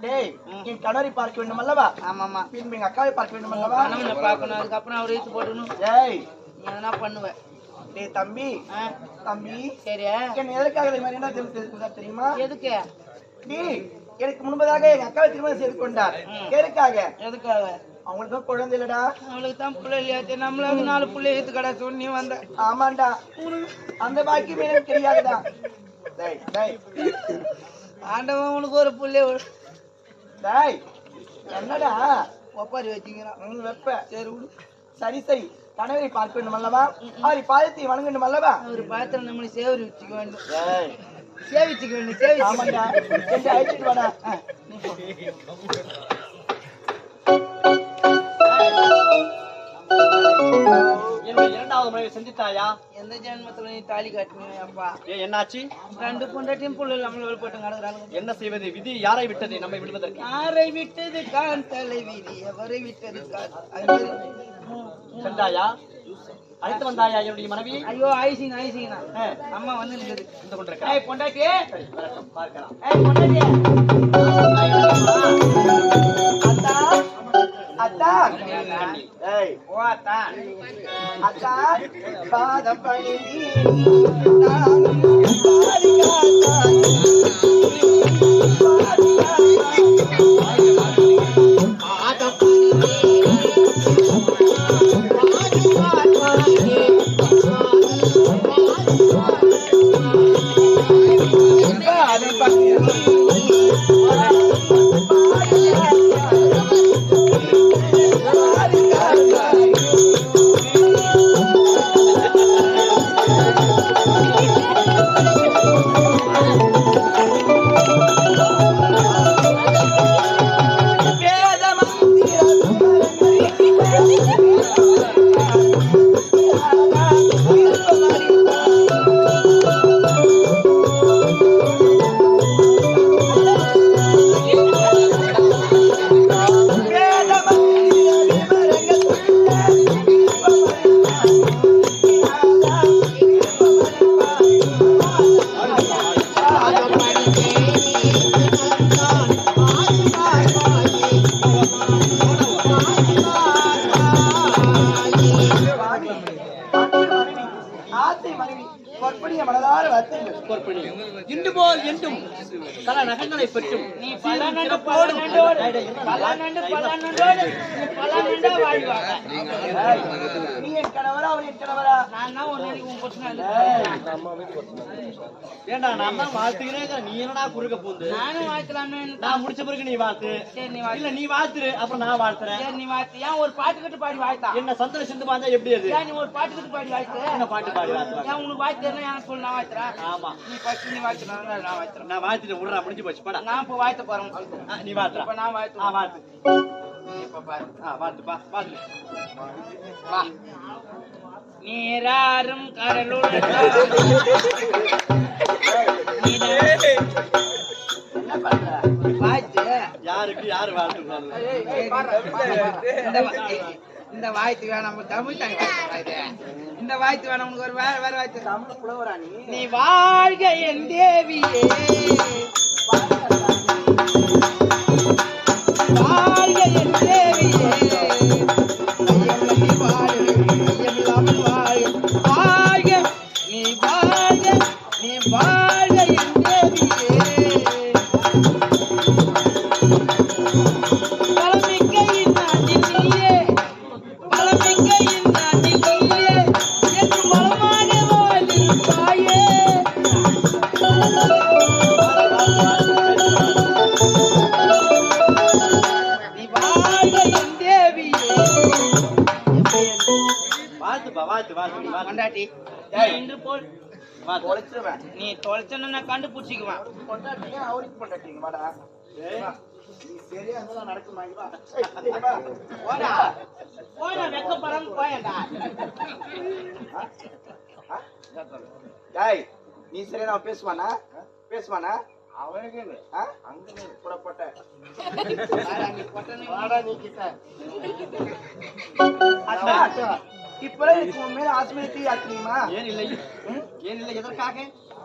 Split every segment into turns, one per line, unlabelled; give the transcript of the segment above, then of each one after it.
டேய் என் கணவரை பார்க்க வேண்டும் அல்லவா
ஆமாமா
பின்பு எங்க அக்காவை பார்க்க வேண்டும் அல்லவா
பார்க்கணும். அதுக்கப்புறம் அவர் இழுத்து
ஏய்
நீ எதனா பண்ணுவ
டேய் தம்பி. தம்பி.
சரி.
என்ன எதற்காக இந்த மாதிரி என்ன தெரிஞ்சு தெரியுமா?
எதுக்கு?
டேய் எனக்கு முன்பதாக எங்க அக்காவை திருமணம் செய்து கொண்டார். எதற்காக
எதுக்காக?
அவங்களுக்கு குழந்தை இல்லடா.
அவளுக்கு தான் பிள்ளை இல்லையாச்சு நம்மளாவது நாலு பிள்ளை எடுத்து கடை சொல்லி வந்த.
ஆமாண்டா. அந்த பாக்கியம் எனக்கு தெரியாதுடா. டேய் டேய்.
ஆண்டவன் உனக்கு ஒரு பிள்ளை
டேய் என்னடா?
ஒப்பாரி வச்சுக்கிறான்.
வெப்ப.
சரி விடு.
சரி சரி. கணவரை பார்க்க வேண்டும் அல்லவா? அவரை பாதத்தை வணங்க வேண்டும் அல்லவா
அவர் பாத்திரம் நம்மளை சேவரி வச்சுக்க வேண்டும்.
ஏய்.
சேவிச்சுக்க வேண்டும் சேவிச்சு
ஆமாண்டா. அழைச்சிட்டு வாடா.
இரண்டாவது முறை சந்தித்தாயா
எந்த ஜென்மத்துல நீ தாலி காட்டினீங்க அப்பா
ஏன் என்னாச்சு?
ரெண்டு பொண்டாட்டியும் புள்ள நம்மள போட்டு கிடக்குறாங்க
என்ன செய்வது? விதி யாரை விட்டது? நம்மை விடுவதற்கு.
யாரை விட்டது? கான் தலைவிதி எவரை விட்டது.
சென்றாயா? அழைத்து வந்தாயா என்னுடைய மனைவி?
ஐயோ ஐசிங் ஐசிங்கண்ணா
ஆ,
அம்மா வந்து நிக்குது
இருந்து கொண்டிருக்கா?
ஏய் பொண்டாட்டி.
பார்க்கலாம்.
ஏய் பொண்டாட்டி.
அத்தா அத்தா ஏய்
ஓ அத்தா
அத்தா பாதம் பணிதி நானும் பாரிகாத்தாய். பாதம் மனதார
இன்று போல் என்றும் பல நகங்களை பெற்றும்
நீ பல நண்டு பல நண்டோடு பல நண்டு பல நண்டோடு நீ பல நண்டா வாழ்வாங்க.
நீ என் கணவரா அவன் என் கணவரா.
ஏண்டா நான் தான் வாழ்த்துக்கிறேன். நீ என்னடா குறுக்க பூந்து?
நானும் வாழ்த்தலான்னு
நான் முடிச்ச பிறகு நீ வாழ்த்து.
சரி நீ வாழ்த்து.
இல்ல நீ வாழ்த்துரு அப்புறம் நான் வாழ்த்துறேன்.
சரி நீ வாழ்த்து. ஏன் ஒரு பாட்டு கட்டு பாடி வாழ்த்தா?
என்ன சந்தன சிந்து பாந்தா எப்படி அது?
ஏன் நீ ஒரு பாட்டு கட்டு பாடி வாழ்த்து?
என்ன பாட்டு பாடி வாழ்த்துறேன்
ஏன் உனக்கு வாழ்த்து தெரியல எனக்கு சொல்லு நான் வாழ்த்துறேன்
ஆமா.
நீ ஃபர்ஸ்ட் நீ வாழ்த்துறேன் நான் வாழ்த்துறேன்.
நான் வாழ்த்துட்டு விடுறா முடிஞ்சு போச்சு படா.
நான் இப்போ வாழ்த்த போறேன்.
நீ வாழ்த்துறா.
இப்ப நான் வாழ்த்து
வாழ்த்து.
நீராறும் கடலுள்ள வாழ்த்து
யாருக்கு யாரு வாழ்த்து
இந்த வாய்த்து வேணாம் நம்ம தமிழ் தாங்க இது. இந்த வாய்த்து வேணாம் உனக்கு ஒரு வேற வேற வாய்த்து.
தமிழ் புலவரா நீ
நீ வாழ்க என் தேவியே. தொலைச்சன்னு நான் கண்டுபிடிச்சிக்குவேன்.
அவருக்கு கொண்டாட்டிங்க வாடா. நீ சரியா இருந்தா நடக்குமா? இங்க வா. ஏய், இங்க வா.
போடா போடா வெக்கப்படாம போயடா
டேய் நீ சரியா நான் பேசுவானா? பேசுவானா?
அவனுக்கு?
அங்க புறப்பட்ட. இப்பதான் உன் மேல
ஏன் இல்லை? ஏன் இல்லை? எதற்காக?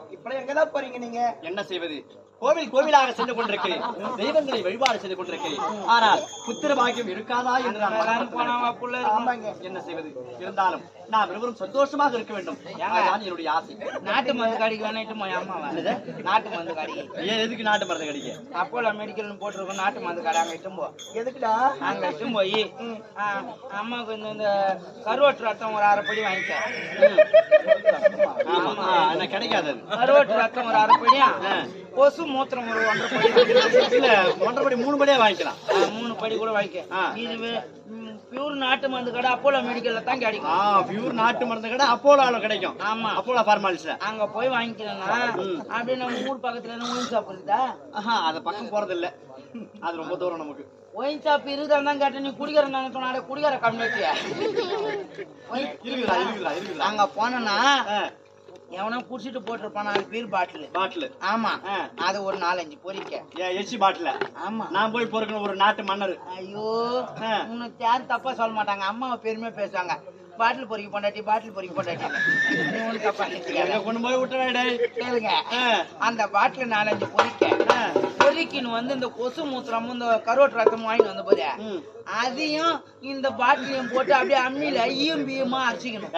இப்ப எங்கதான் போறீங்க நீங்க?
என்ன செய்வது? கோவில் கோவிலாக சென்று கொண்டிருக்கிறேன். தெய்வங்களை வழிபாடு செய்து கொண்டிருக்கிறேன். ஆனால் புத்திர பாக்கியம் இருக்காதா என்று என்ன செய்வது? இருந்தாலும் நாம் இருவரும் சந்தோஷமாக இருக்க வேண்டும். அதுதான் என்னுடைய ஆசை.
நாட்டு மருந்து கடைக்கு அம்மா
என்னது?
நாட்டு மருந்து கடைக்கு.
ஏன் எதுக்கு நாட்டு மருந்து கடிக்க?
அப்போலோ மெடிக்கல்னு போட்டிருக்கோம் நாட்டு மருந்து கடை அங்க இட்டும் போ.
எதுக்குடா?
அங்க இட்டும் போய் அம்மாவுக்கு இந்த இந்த கருவாட்டு ரத்தம் ஒரு அரை படி வாங்கிக்க
கிடைக்காது.
கருவாட்டு ரத்தம் ஒரு அரை படியா. கொசு மூத்திரம் ஒரு ஒன்றரை படி.
இல்ல ஒன்றரை படி மூணு படியே வாங்கிக்கலாம்.
மூணு படி கூட வாங்கிக்க
ஆ.
பியூர் நாட்டு மருந்து கடை அப்போலோ மெடிக்கல்ல தான்
ஆ
கிடைக்கும்
பியூர் நாட்டு மருந்து கடை அப்போலோ கிடைக்கும்.
ஆமா.
அப்போலோ ஃபார்மாலிஸ்ல
அங்க போய் வாங்கிக்கிறேன்னா அப்படியே நம்ம ஊர் பக்கத்துல என்ன ஒயின் ஷாப் இருக்குதா?
ஆஹா அது பக்கம் போறது இல்ல அது ரொம்ப தூரம் நமக்கு.
ஒயின் ஷாப் இருக்குதான் தான் கேட்டேன். நீ குடிக்கிற நான் சொன்னாடே குடிக்கிற
இருக்குதா இருக்குதா இருக்குதா
அங்க போனேன்னா எவனோ குடிச்சிட்டு போட்டிருப்பான் நாலு பீர் பாட்டில்.
பாட்டில்.
ஆமா. அது ஒரு நாலஞ்சு பொறிக்க
எச்சி பாட்டில.
ஆமா.
நான் போய் பொறுக்கணும் ஒரு நாட்டு மன்னர்.
ஐயோ. உனக்கு யாரும் தப்பா சொல்ல மாட்டாங்க. அம்மாவை பெருமையா பேசுவாங்க. பாட்டில் பொறிக்க பொண்டாட்டி பாட்டில் பொறிக்க பொண்டாட்டி. ஒன்றும் தப்பா.
கொண்டு போய் விட்டுறாடே
கேளுங்க. அந்த பாட்டில் நாலஞ்சு பொறிக்க பொறிக்கின்னு வந்து இந்த கொசு மூத்திரமும் இந்த கருவாட்டு ரத்தமும் வாங்கிட்டு வந்து போதே அதையும் இந்த பாட்டிலையும் போட்டு அப்படியே அம்மியில ஈயும் பீயுமா அரைச்சிக்கணும்.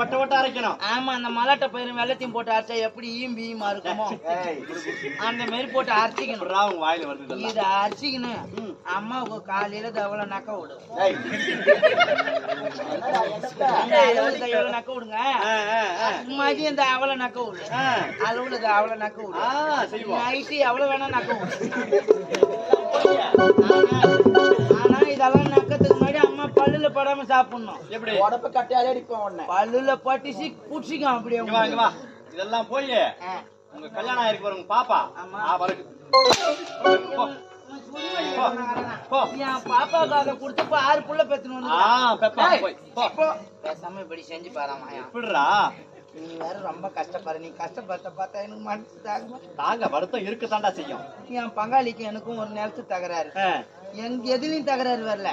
ஒட்ட ஒட்ட அரைக்கணும்.
ஆமா அந்த மலாட்டை பயிரும் வெள்ளத்தையும் போட்டு அரைச்சா எப்படி ஈயும் பீயுமா இருக்குமோ? அந்த மாதிரி போட்டு அரைச்சிக்கணும். இத அரைச்சிக்கணும். அம்மாவுக்கு காலையில தவளை நக்க விடு
ஏய். என்னடா என்னடா
அந்த அளவுல தவளை நக்க விடுங்க. மதியம் இந்த அவளை நக்க விடு.
ஆ.
அளவுல இந்த அவளை நக்க விடு.
ஆ, செய்வோம்.
நைட்டு எவ்வளவு வேணா நக்க விடு. ஆனா- இதெல்லாம் நக்கத்துக்கு முன்னாடி அம்மா பல்லுல படாம சாப்பிடணும்.
எப்படி?
உடப்ப கட்டையாலே அடிப்போம்
பல்லுல பட்டிச்சு குடிச்சிக்கும் அப்படியே
இதெல்லாம் போய். உங்க கல்யாணம் ஆயிருக்கு பாருங்க பாப்பா.
ஆமா. என் பாப்பாவுக்கு அதை கொடுத்தப்ப ஆறு புள்ள பெத்துன்னு
ஆ
வந்து
பெப்பா போய். போ.
பேசாம இப்படி செஞ்சு பாராமா
எப்படிடா?
நீ வேற ரொம்ப கஷ்டப்படுற. நீ கஷ்டப்பட்ட பார்த்தா எனக்கு மனசு தாங்க
தாங்க வருத்தம் இருக்கத்தாண்டா செய்யும்.
என் பங்காளிக்கு எனக்கும் ஒரு நிலத்து தகராறு. எங்க எதுலயும் தகராறு வரல.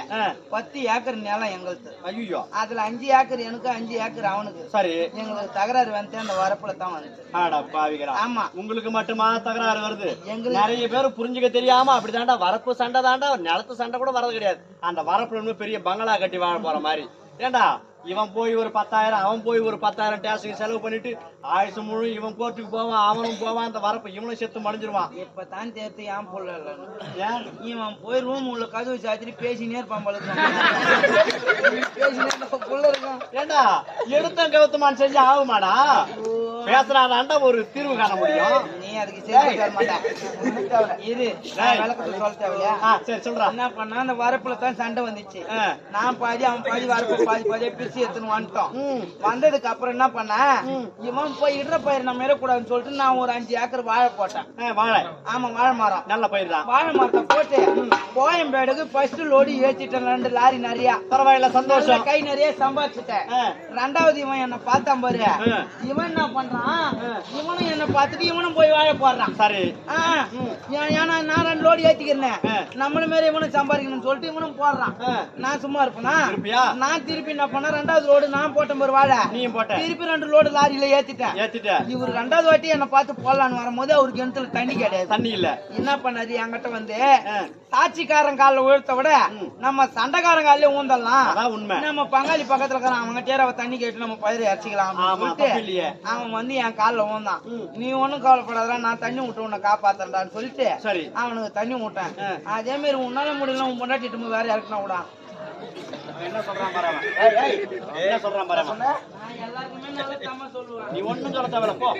பத்து ஏக்கர் நிலம் எங்களுது.
ஐயோ
அதுல அஞ்சு ஏக்கர் எனக்கு அஞ்சு ஏக்கர் அவனுக்கு.
சரி.
எங்களுக்கு தகராறு வந்து அந்த வரப்புல தான் வந்து ஆமா.
உங்களுக்கு மட்டுமா தகராறு வருது?
எங்களுக்கு-
நிறைய பேர் புரிஞ்சுக்க தெரியாம அப்படிதாண்டா வரப்பு சண்டை தாண்டா நிலத்து சண்டை கூட வரது கிடையாது. அந்த வரப்புல பெரிய பங்களா கட்டி வாழ போற மாதிரி. ஏண்டா? இவன் போய் ஒரு பத்தாயிரம் அவன் போய் ஒரு பத்தாயிரம் டேக்ஸுக்கு செலவு பண்ணிட்டு ஆயுசு முழு இவன் கோர்ட்டுக்கு போவான் அவனும் போவான் அந்த வரப்பு இவனும் செத்து மடிஞ்சிருவான்.
இப்பதான் தேர்த்து ஏன் இல்லைன்னு.
ஏன்?
இவன் போய் ரூம் உள்ள கதவு சாத்திட்டு பேசினே இருப்பான் போல இருக்கும்
ஏண்டா? எடுத்தம் கவுத்தமான் செஞ்சு ஆகுமாடா? பேசுறாதாண்டா ஒரு தீர்வு காண முடியும்.
நீ அதுக்கு சேர்த்து தர மாட்டேன். இரு நான் விளக்கத்தை சொல்ல தேவையா
ஆ சரி சொல்றா.
என்ன பண்ணா அந்த வரப்புல தான் சண்டை வந்துச்சு. நான் பாதி அவன் பாதி வரப்பு பாதி பாதியா பிரிச்சு எடுத்துன்னு வந்துட்டோம். வந்ததுக்கு அப்புறம் என்ன பண்ண? இவன் போய் இடுற பயிர் நம்ம கூடாதுன்னு சொல்லிட்டு நான் ஒரு அஞ்சு ஏக்கர் வாழை போட்டேன்.
வாழை.
ஆமா வாழை மரம்.
நல்ல பயிர் தான்.
வாழை மரத்தை போட்டு கோயம்பேடுக்கு ஃபர்ஸ்ட் லோடு ஏத்திட்டேன் ரெண்டு லாரி நிறைய.
பரவாயில்ல சந்தோஷம்.
கை நிறைய சம்பாதிச்சுட்டேன். ரெண்டாவது இவன் என்ன பார்த்தான் பாரு. இவன் என்ன பண்றான்? இவனும் என்ன பார்த்துட்டு இவனும் போய் வாழ போடுறான்.
சரி.
ஏன்னா நான் ரெண்டு லோடு ஏத்திக்கிறேன். நம்மள மாரி இவனும் சம்பாதிக்கணும்னு சொல்லிட்டு இவனும் போடுறான். நான் சும்மா இருப்பேனா? நான் திருப்பி என்ன பண்ண ரெண்டாவது லோடு நான் போட்டேன் பாரு வாழை.
நீயும் போட்ட.
திருப்பி ரெண்டு லோடு லாரியில ஏத்திட்டேன்.
ஏத்திட்ட.
இவர் ரெண்டாவது வாட்டி என்ன பார்த்து போடலான்னு வரும்போது அவருக்கு கிணத்துல தண்ணி கிடையாது.
தண்ணி இல்ல.
என்ன பண்ணாரு? என்கிட்ட வந்து. சாட்சிக்காரன் காலில் உயர்த்த விட நம்ம சண்டைக்காரன் காலிலே ஊந்தலாம்.
உண்மை.
நம்ம பங்காளி பக்கத்துல இருக்கிறான் அவங்க தேர அவ தண்ணி கேட்டு நம்ம பயிரை இறச்சிக்கலாம். அவன் வந்து என் காலில் ஊந்தான். நீ ஒண்ணும் கவலைப்படாதடா நான் தண்ணி விட்டு உன்னை காப்பாத்தேன்டான்னு சொல்லிட்டு
சரி.
அவனுக்கு தண்ணி விட்டேன். அதே மாதிரி உன்னால முடியல உன் பொண்டாட்டிட்டு வேற யாருக்குன்னா விடா
என்ன சொல்றான் பாரு என்ன சொல்றான் பாரு நீ ஒண்ணும் சொல்ல தேவையில்ல போ.